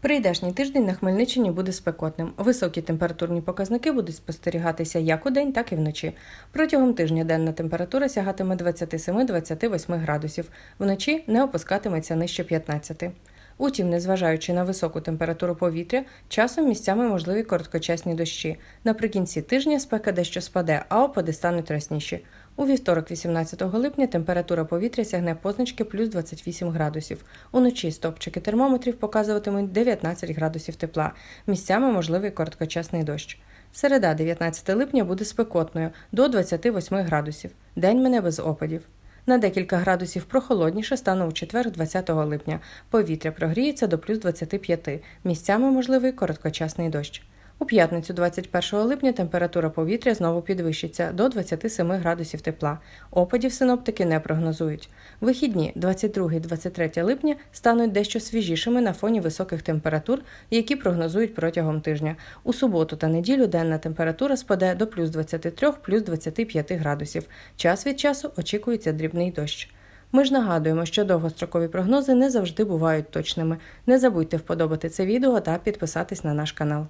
Прийдешній тиждень на Хмельниччині буде спекотним. Високі температурні показники будуть спостерігатися як удень, так і вночі. Протягом тижня денна температура сягатиме 27-28 градусів. Вночі не опускатиметься нижче 15. Утім, незважаючи на високу температуру повітря, часом місцями можливі короткочасні дощі. Наприкінці тижня спека дещо спаде, а опади стануть расніші. У вівторок, 18 липня, температура повітря сягне позначки плюс 28 градусів. Уночі стопчики термометрів показуватимуть 19 градусів тепла. Місцями можливий короткочасний дощ. Середа, 19 липня, буде спекотною до 28 градусів. День мене без опадів. На декілька градусів прохолодніше стане у четвер, 20 липня. Повітря прогріється до плюс 25. Місцями можливий короткочасний дощ. У п'ятницю, 21 липня, температура повітря знову підвищиться до 27 градусів тепла. Опадів синоптики не прогнозують. Вихідні 22-23 липня стануть дещо свіжішими на фоні високих температур, які прогнозують протягом тижня. У суботу та неділю денна температура спаде до плюс 23 плюс 25 градусів. Час від часу очікується дрібний дощ. Ми ж нагадуємо, що довгострокові прогнози не завжди бувають точними. Не забудьте вподобати це відео та підписатись на наш канал.